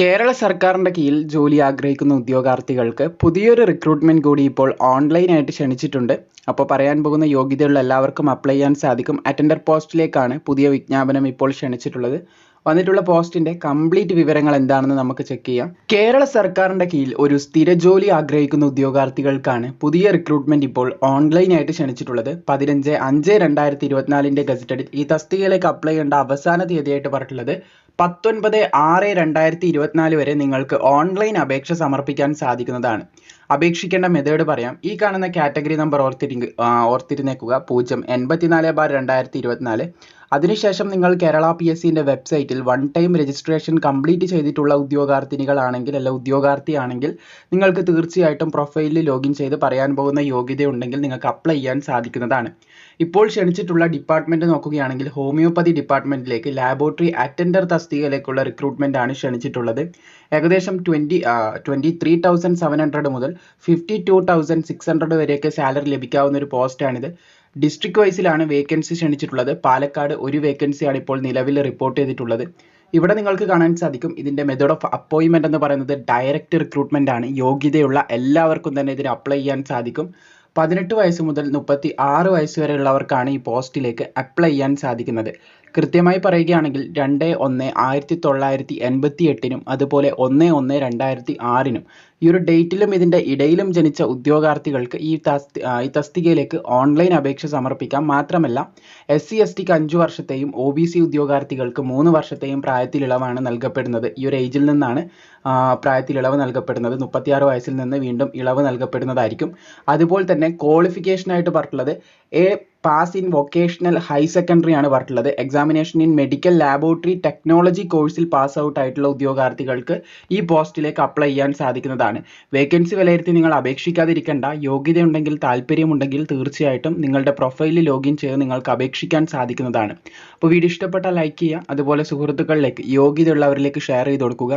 കേരള സർക്കാരിന്റെ കീഴിൽ ജോലി ആഗ്രഹിക്കുന്ന ഉദ്യോഗാർത്ഥികൾക്ക് പുതിയൊരു റിക്രൂട്ട്മെന്റ് കൂടി ഇപ്പോൾ ഓൺലൈനായിട്ട് ക്ഷണിച്ചിട്ടുണ്ട്. അപ്പോൾ പറയാൻ പോകുന്ന യോഗ്യതയുള്ള എല്ലാവർക്കും അപ്ലൈ ചെയ്യാൻ സാധിക്കും. അറ്റൻഡർ പോസ്റ്റിലേക്കാണ് പുതിയ വിജ്ഞാപനം ഇപ്പോൾ ക്ഷണിച്ചിട്ടുള്ളത്. വന്നിട്ടുള്ള പോസ്റ്റിന്റെ കംപ്ലീറ്റ് വിവരങ്ങൾ എന്താണെന്ന് നമുക്ക് ചെക്ക് ചെയ്യാം. കേരള സർക്കാരിന്റെ കീഴിൽ ഒരു സ്ഥിര ജോലി ആഗ്രഹിക്കുന്ന ഉദ്യോഗാർത്ഥികൾക്കാണ് പുതിയ റിക്രൂട്ട്മെന്റ് ഇപ്പോൾ ഓൺലൈനായിട്ട് ക്ഷണിച്ചിട്ടുള്ളത്. പതിനഞ്ച് അഞ്ച് രണ്ടായിരത്തി ഇരുപത്തിനാലിന്റെ ഗസറ്റഡിൽ ഈ തസ്തികയിലേക്ക് അപ്ലൈ ചെയ്യേണ്ട അവസാന തീയതിയായിട്ട് പറഞ്ഞിട്ടുള്ളത് പത്തൊൻപത് ആറ് രണ്ടായിരത്തി ഇരുപത്തിനാല് വരെ നിങ്ങൾക്ക് ഓൺലൈൻ അപേക്ഷ സമർപ്പിക്കാൻ സാധിക്കുന്നതാണ്. അപേക്ഷിക്കേണ്ട മെത്തേഡ് പറയാം. ഈ കാണുന്ന കാറ്റഗറി നമ്പർ ഓർത്തിരി ഓർത്തിരുന്നേക്കുക. പൂജ്യം എൺപത്തിനാല് ബാർ രണ്ടായിരത്തി ഇരുപത്തിനാല് അതിനുശേഷം നിങ്ങൾ കേരള പി എസ് സിന്റെ വെബ്സൈറ്റിൽ വൺ ടൈം രജിസ്ട്രേഷൻ കംപ്ലീറ്റ് ചെയ്തിട്ടുള്ള ഉദ്യോഗാർത്ഥിനികളാണെങ്കിൽ അല്ല ഉദ്യോഗാർത്ഥിയാണെങ്കിൽ നിങ്ങൾക്ക് തീർച്ചയായിട്ടും പ്രൊഫൈലിൽ ലോഗിൻ ചെയ്ത് പറയാൻ പോകുന്ന യോഗ്യതയുണ്ടെങ്കിൽ നിങ്ങൾക്ക് അപ്ലൈ ചെയ്യാൻ സാധിക്കുന്നതാണ്. ഇപ്പോൾ ക്ഷണിച്ചിട്ടുള്ള ഡിപ്പാർട്ട്മെന്റ് നോക്കുകയാണെങ്കിൽ ഹോമിയോപ്പതി ഡിപ്പാർട്ട്മെന്റിലേക്ക് ലാബോറട്ടറി അറ്റൻഡർ തസ്തികയിലേക്കുള്ള റിക്രൂട്ട്മെന്റാണ് ക്ഷണിച്ചിട്ടുള്ളത്. ഏകദേശം twenty twenty three thousand seven hundred മുതൽ fifty two thousand six hundred വരെയൊക്കെ സാലറി ലഭിക്കാവുന്ന ഒരു പോസ്റ്റാണിത് ഡിസ്ട്രിക്ട് വൈസിലാണ് വേക്കൻസി ക്ഷണിച്ചിട്ടുള്ളത്. പാലക്കാട് ഒരു വേക്കൻസിയാണ് ഇപ്പോൾ നിലവിൽ റിപ്പോർട്ട് ചെയ്തിട്ടുള്ളത്. ഇവിടെ നിങ്ങൾക്ക് കാണാൻ സാധിക്കും. ഇതിന്റെ മെത്തേഡ് ഓഫ് അപ്പോയിൻമെന്റ് എന്ന് പറയുന്നത് ഡയറക്റ്റ് റിക്രൂട്ട്മെന്റ് ആണ്. യോഗ്യതയുള്ള എല്ലാവർക്കും തന്നെ ഇതിന് അപ്ലൈ ചെയ്യാൻ സാധിക്കും. പതിനെട്ട് വയസ്സ് മുതൽ മുപ്പത്തി ആറ് വയസ്സ് വരെയുള്ളവർക്കാണ് ഈ പോസ്റ്റിലേക്ക് അപ്ലൈ ചെയ്യാൻ സാധിക്കുന്നത്. കൃത്യമായി പറയുകയാണെങ്കിൽ രണ്ട് ഒന്ന് ആയിരത്തി തൊള്ളായിരത്തി എൺപത്തി എട്ടിനും അതുപോലെ ഒന്ന് ഒന്ന് രണ്ടായിരത്തി ആറിനും ഈ ഒരു ഡേറ്റിലും ഇതിന്റെ ഇടയിലും ജനിച്ച ഉദ്യോഗാർത്ഥികൾക്ക് ഈ തസ്തി ഈ തസ്തികയിലേക്ക് ഓൺലൈൻ അപേക്ഷ സമർപ്പിക്കാം. മാത്രമല്ല എസ് സി എസ് ടിക്ക് അഞ്ച് വർഷത്തെയും ഒ ബി സി ഉദ്യോഗാർത്ഥികൾക്ക് മൂന്ന് വർഷത്തെയും പ്രായത്തിൽ ഇളവാണ് നൽകപ്പെടുന്നത്. ഈ ഒരു ഏജിൽ നിന്നാണ് പ്രായത്തിൽ ഇളവ് നൽകപ്പെടുന്നത്. മുപ്പത്തിയാറ് വയസ്സിൽ നിന്ന് വീണ്ടും ഇളവ് നൽകപ്പെടുന്നതായിരിക്കും. അതുപോലെ തന്നെ ക്വാളിഫിക്കേഷൻ ആയിട്ട് പറഞ്ഞിട്ടുള്ളത് a pass in vocational higher secondary ആണ് പറഞ്ഞിട്ടുള്ളത്. Examination in medical laboratory technology കോഴ്സിൽ പാസ് ഔട്ട് ആയിട്ടുള്ള ഉദ്യോഗാർത്ഥികൾക്ക് ഈ പോസ്റ്റിലേക്ക് അപ്ലൈ ചെയ്യാൻ സാധിക്കുന്നതാണ്. വേക്കൻസി വിലയിരുത്തി നിങ്ങൾ അപേക്ഷിക്കാതിരിക്കേണ്ട. യോഗ്യതയുണ്ടെങ്കിൽ താല്പര്യമുണ്ടെങ്കിൽ തീർച്ചയായിട്ടും നിങ്ങളുടെ പ്രൊഫൈലിൽ ലോഗിൻ ചെയ്ത് നിങ്ങൾക്ക് അപേക്ഷിക്കാൻ സാധിക്കുന്നതാണ്. അപ്പോൾ വീഡിയോ ഇഷ്ടപ്പെട്ടാൽ ലൈക്ക് ചെയ്യുക. അതുപോലെ സുഹൃത്തുക്കളിലേക്ക് യോഗ്യതയുള്ളവരിലേക്ക് ഷെയർ ചെയ്ത് കൊടുക്കുക.